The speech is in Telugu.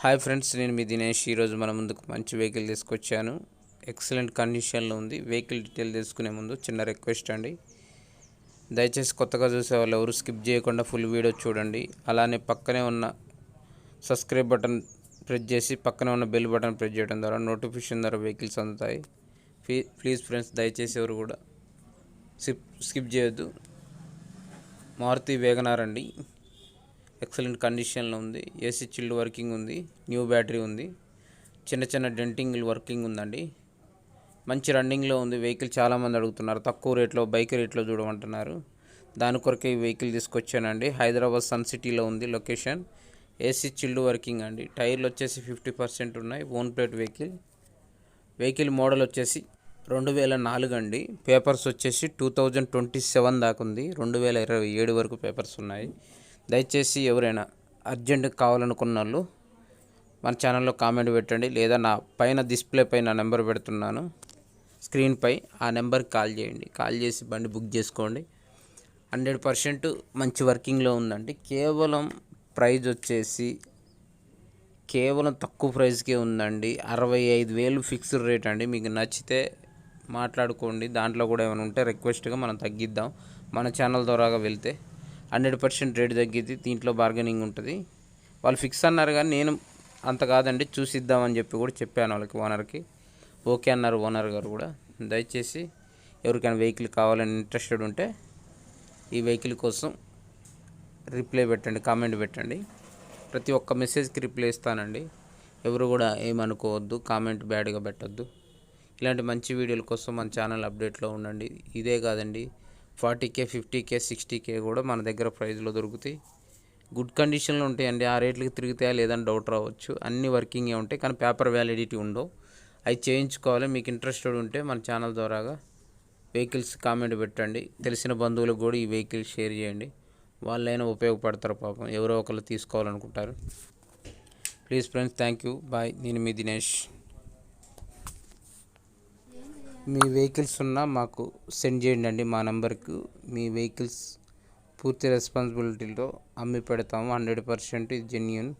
హాయ్ ఫ్రెండ్స్ నేను మీ దినేష్. ఈరోజు మన ముందుకు మంచి వెహికల్ తీసుకొచ్చాను. ఎక్సలెంట్ కండిషన్లో ఉంది. వెహికల్ డీటెయిల్ తెలుసుకునే ముందు చిన్న రిక్వెస్ట్ అండి. దయచేసి కొత్తగా చూసే వాళ్ళు ఎవరు స్కిప్ చేయకుండా ఫుల్ వీడియో చూడండి. అలానే పక్కనే ఉన్న సబ్స్క్రైబ్ బటన్ ప్రెస్ చేసి పక్కనే ఉన్న బెల్ బటన్ ప్రెస్ చేయడం ద్వారా నోటిఫికేషన్ ద్వారా వెహికల్స్ అందుతాయి. ప్లీజ్ ఫ్రెండ్స్ దయచేసి ఎవరు కూడా స్కిప్ స్కిప్ చేయొద్దు. మారుతి వేగనార్ అండి. ఎక్సలెంట్ కండిషన్లో ఉంది. ఏసీ చిల్డ్ వర్కింగ్ ఉంది. న్యూ బ్యాటరీ ఉంది. చిన్న చిన్న డెంటింగ్ వర్కింగ్ ఉందండి. మంచి రన్నింగ్లో ఉంది. వెహికల్ చాలామంది అడుగుతున్నారు. తక్కువ రేట్లో బైక్ రేట్లో చూడమంటున్నారు. దాని కొరకే ఈ వెహికల్ తీసుకొచ్చానండి. హైదరాబాద్ సన్ సిటీలో ఉంది లొకేషన్. ఏసీ చిల్డ్ వర్కింగ్ అండి. టైర్లు వచ్చేసి ఫిఫ్టీ పర్సెంట్ ఉన్నాయి. Own plate vehicle. Vehicle model వచ్చేసి రెండు వేల నాలుగు అండి. పేపర్స్ వచ్చేసి టూ థౌజండ్ ట్వంటీ సెవెన్ దాకా ఉంది. రెండు వేల ఇరవై ఏడు వరకు పేపర్స్ ఉన్నాయి. దయచేసి ఎవరైనా అర్జెంటుగా కావాలనుకున్న వాళ్ళు మన ఛానల్లో కామెంట్ పెట్టండి లేదా నా పైన డిస్ప్లే పై నా నెంబర్ పెడుతున్నాను. స్క్రీన్పై ఆ నెంబర్కి కాల్ చేయండి. కాల్ చేసి బండి బుక్ చేసుకోండి. హండ్రెడ్ పర్సెంట్ మంచి వర్కింగ్లో ఉందండి. కేవలం ప్రైజ్ వచ్చేసి కేవలం తక్కువ ప్రైస్కే ఉందండి. అరవై ఐదు వేలు ఫిక్స్డ్ రేట్ అండి. మీకు నచ్చితే మాట్లాడుకోండి. దాంట్లో కూడా ఏమైనా ఉంటే రిక్వెస్ట్గా మనం తగ్గిద్దాం. మన ఛానల్ ద్వారాగా వెళ్తే హండ్రెడ్ పర్సెంట్ రేట్ తగ్గింది దీంట్లో బార్గెనింగ్ ఉంటుంది. వాళ్ళు ఫిక్స్ అన్నారు కానీ నేను అంత కాదండి చూసిద్దామని చెప్పి కూడా చెప్పాను వాళ్ళకి ఓనర్కి ఓకే అన్నారు ఓనర్ గారు కూడా. దయచేసి ఎవరికైనా వెహికల్ కావాలని ఇంట్రెస్టెడ్ ఉంటే ఈ వెహికల్ కోసం రిప్లై పెట్టండి కామెంట్ పెట్టండి. ప్రతి ఒక్క మెసేజ్కి రిప్లై ఇస్తానండి. ఎవరు కూడా ఏమనుకోవద్దు కామెంట్ బ్యాడ్గా పెట్టద్దు. ఇలాంటి మంచి వీడియోల కోసం మన ఛానల్ అప్డేట్లో ఉండండి. ఇదే కాదండి forty K fifty K sixty K కూడా మన దగ్గర ప్రైజ్లో దొరుకుతాయి. గుడ్ కండిషన్లో ఉంటాయండి. ఆ రేట్లకి తిరుగుతాయా లేదని డౌట్ రావచ్చు. అన్ని వర్కింగే ఉంటాయి కానీ పేపర్ వ్యాలిడిటీ ఉండవు. అవి చేయించుకోవాలి. మీకు ఇంట్రెస్టెడ్ ఉంటే మన ఛానల్ ద్వారాగా వెహికల్స్ కామెంట్ పెట్టండి. తెలిసిన బంధువులకు కూడా ఈ వెహికల్ షేర్ చేయండి. వాళ్ళైనా ఉపయోగపడతారు పాపం. ఎవరో ఒకరు తీసుకోవాలనుకుంటారు. Please friends thank you. Bye. నేను మీ దినేష్. మీ వెహికల్స్ ఉన్నా మాకు సెండ్ చేయండి అండి మా నెంబర్కు మీ వెహికల్స్ పూర్తి రెస్పాన్సిబిలిటీలో అమ్మి పెడతాము. Hundred percent genuine.